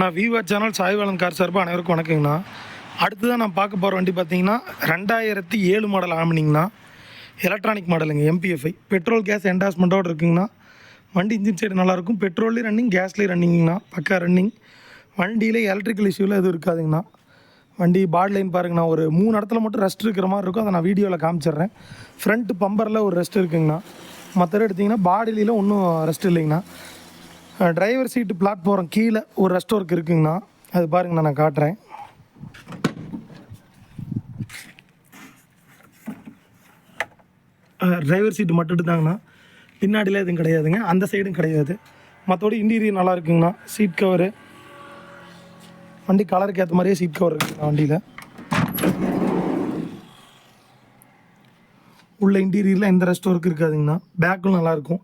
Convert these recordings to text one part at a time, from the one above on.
நான் விவா channel சாய்வாளன் car சார்பாக அனைவருக்கும் வணக்கங்கண்ணா. அடுத்ததான் நான் பார்க்க போகிற வண்டி பார்த்தீங்கன்னா ரெண்டாயிரத்தி ஏழு மாடல் ஆமினிங்கண்ணா எலக்ட்ரானிக் மாடலுங்க எம்பிஎஃப்ஐ பெட்ரோல் கேஸ் என்டாஸ்மெண்ட்டோடு இருக்குங்கண்ணா. வண்டி இன்ஜின் சைடு நல்லாயிருக்கும் பெட்ரோல்லையும் ரன்னிங் கேஸ்லேயும் ரன்னிங்கண்ணா பக்கா ரன்னிங் வண்டியில் எலக்ட்ரிக்கல் இஷ்யூவில் எதுவும் இருக்காதுங்கண்ணா. வண்டி பாடி லைன் பாருங்கண்ணா. ஒரு மூணு இடத்துல மட்டும் ரெஸ்ட் இருக்கிற மாதிரி இருக்கும். அதை நான் வீடியோவில் காமிச்சிடுறேன். ஃப்ரண்ட் பம்பரில் ஒரு ரெஸ்ட் இருக்குங்கண்ணா. மற்ற எடுத்திங்கன்னா பாடியில ஒன்றும் ரெஸ்ட் இல்லைங்கண்ணா. டிரைவர் சீட்டு பிளாட்ஃபாரம் கீழே ஒரு ரெஸ்ட் ஒர்க் இருக்குங்கண்ணா. அது பாருங்கண்ணா நான் காட்டுறேன். டிரைவர் சீட்டு மட்டும் தாங்கண்ணா பின்னாடியில் எதுவும் கிடையாதுங்க. அந்த சைடும் கிடையாது. மற்றபடி இன்டீரியர் நல்லா இருக்குங்கண்ணா. சீட் கவரு வண்டி கலருக்கு ஏற்ற மாதிரியே சீட் கவர் இருக்குங்கண்ணா வண்டியில். உள்ள இன்டீரியரில் எந்த ரெஸ்ட் ஒர்க் இருக்காதுங்கண்ணா. பேக்கும் நல்லாயிருக்கும்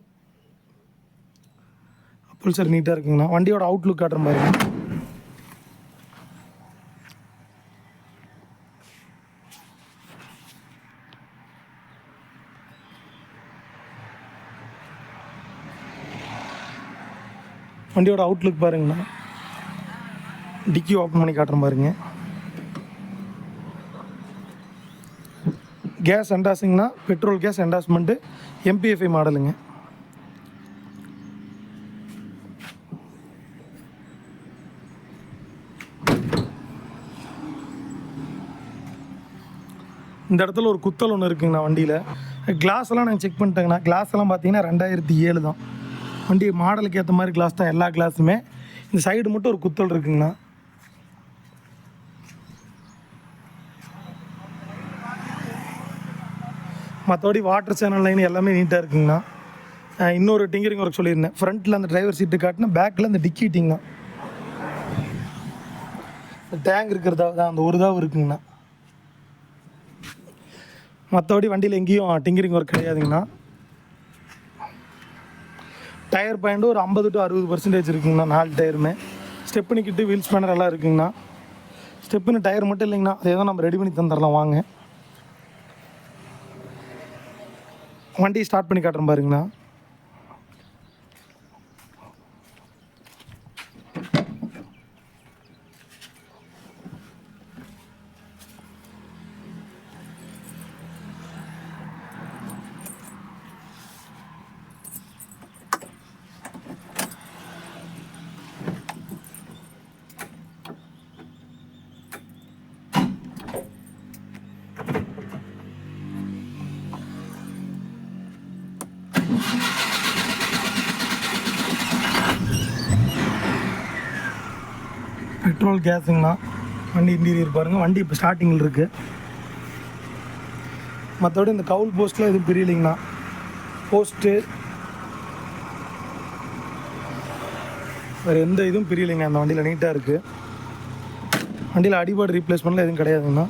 புல்சர் நீட்டாக இருக்குங்கண்ணா. வண்டியோட அவுட்லுக் காட்டுற மாதிரி வண்டியோட அவுட்லுக் பாருங்கண்ணா. டிக்கி ஓப்பன் பண்ணி காட்டுறேன் பாருங்க கேஸ் என்டாஸுங்கண்ணா பெட்ரோல் கேஸ் என்டாஸ்மெண்ட்டு எம்பிஎஃப்ஐ மாடலுங்க இந்த இடத்துல ஒரு குத்தல் ஒன்று இருக்குங்கண்ணா வண்டியில். கிளாஸ்லாம் நாங்கள் செக் பண்ணிட்டேங்கண்ணா. கிளாஸ் எல்லாம் பார்த்தீங்கன்னா ரெண்டாயிரத்தி ஏழு தான். வண்டி மாடலுக்கு ஏற்ற மாதிரி கிளாஸ் தான் எல்லா கிளாஸுமே இந்த சைடு மட்டும் ஒரு குத்தல் இருக்குங்கண்ணா. மற்றபடி வாட்டர் சேனல் லைன் எல்லாமே நீட்டாக இருக்குங்கண்ணா. இன்னொரு டிங்கரிங் ஒர்க் சொல்லியிருந்தேன். ஃப்ரண்ட்டில் அந்த டிரைவர் சீட்டு காட்டினா பேக்கில் அந்த டிக்கி டிங்னா டேங்க் இருக்கிறதா தான் அந்த ஒரு தான் இருக்குங்கண்ணா. மற்றபடி வண்டியில் எங்கேயும் டிங்கரிங் ஒர்க் கிடையாதுங்கண்ணா. டயர் பாயிண்ட் ஒரு ஐம்பது டு அறுபது பர்சன்டேஜ் இருக்குங்கண்ணா நாலு டயருமே ஸ்டெப்புனு கிட்டு வீல் ஸ்பேனர் எல்லாம் இருக்குங்கண்ணா. ஸ்டெப்புன்னு டயர் மட்டும் இல்லைங்கண்ணா அதே தான் நம்ம ரெடி பண்ணி தந்துடலாம் வாங்க. வண்டி ஸ்டார்ட் பண்ணி காட்டுறேன் பாருங்கண்ணா. பெட்ரோல் கேஸுங்கண்ணா. வண்டி இன்டீரியர் பாருங்கள் வண்டி இப்போ ஸ்டார்டிங்கில் இருக்குது மற்றபடி இந்த கவுல் போஸ்ட்டில் எதுவும் பிரியலைங்கண்ணா. போஸ்ட்டு. வேறு எந்த இதுவும் பிரியலைங்க. அந்த வண்டியில் நீட்டாக இருக்குது வண்டியில் அடிபாடு ரீப்ளேஸ்மெண்ட்லாம் எதுவும் கிடையாதுங்கண்ணா.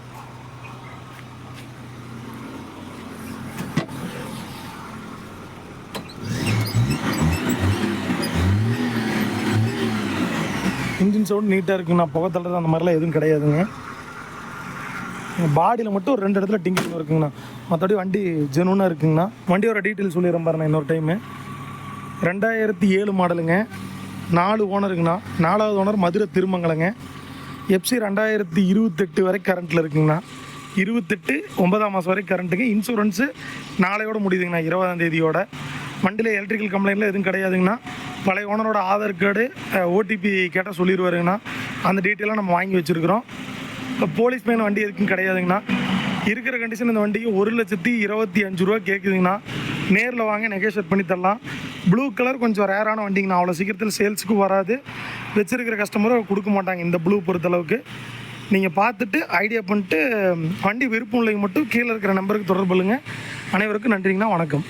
இன்ஜின் சவுண்ட் நீட்டாக இருக்குங்கண்ணா புகை தள்ளுறது அந்த மாதிரிலாம் எதுவும் கிடையாதுங்க. பாடியில் மட்டும் ஒரு ரெண்டு இடத்துல டிங்கிங் இருக்குங்கண்ணா. மற்றபடி வண்டி ஜெனூனாக இருக்குங்கண்ணா. வண்டியோட டீட்டெயில் சொல்லிடுறேன் பாருண்ணா இன்னொரு டைமு ரெண்டாயிரத்தி ஏழு மாடலுங்க நாலு ஓனருங்கண்ணா நாலாவது ஓனர் மதுரை திருமங்கலங்க. எஃப்சி ரெண்டாயிரத்தி இருபத்தெட்டு வரை கரண்ட்டில் இருக்குங்கண்ணா. இருபத்தெட்டு ஒன்பதாம் மாதம் வரை கரண்ட்டுங்க இன்சூரன்ஸு நாளையோட முடியுதுங்கண்ணா. இருபதாம் தேதியோட. வண்டியில் எலக்ட்ரிக்கல் கம்ப்ளைண்ட்லாம் எதுவும் கிடையாதுங்கண்ணா. பழைய ஓனரோட ஆதார் கார்டு ஓடிபி கேட்டால் சொல்லிடுவாருங்கண்ணா அந்த டீட்டெயிலாக நம்ம வாங்கி வச்சுருக்கிறோம். இப்போ போலீஸ் மேன் வண்டி எதுக்கும் கிடையாதுங்கண்ணா. இருக்கிற கண்டிஷன் இந்த வண்டிக்கு ஒரு லட்சத்தி இருபத்தி அஞ்சு ரூபா கேட்குதுங்கண்ணா நேரில் வாங்க நெகோஷியேட் பண்ணி தரலாம். ப்ளூ கலர் கொஞ்சம் ரேரான வண்டிங்கண்ணா. அவ்வளோ சீக்கிரத்தில் சேல்ஸுக்கு வராது. வச்சுருக்கிற கஸ்டமரும் கொடுக்க மாட்டாங்க இந்த ப்ளூ பொறுத்தளவுக்கு. நீங்கள் பார்த்துட்டு ஐடியா பண்ணிட்டு வண்டி விருப்பம் இல்லைங்க மட்டும் கீழே இருக்கிற நம்பருக்கு தொடர்பு அனைவருக்கும் நன்றிங்கண்ணா. வணக்கம்.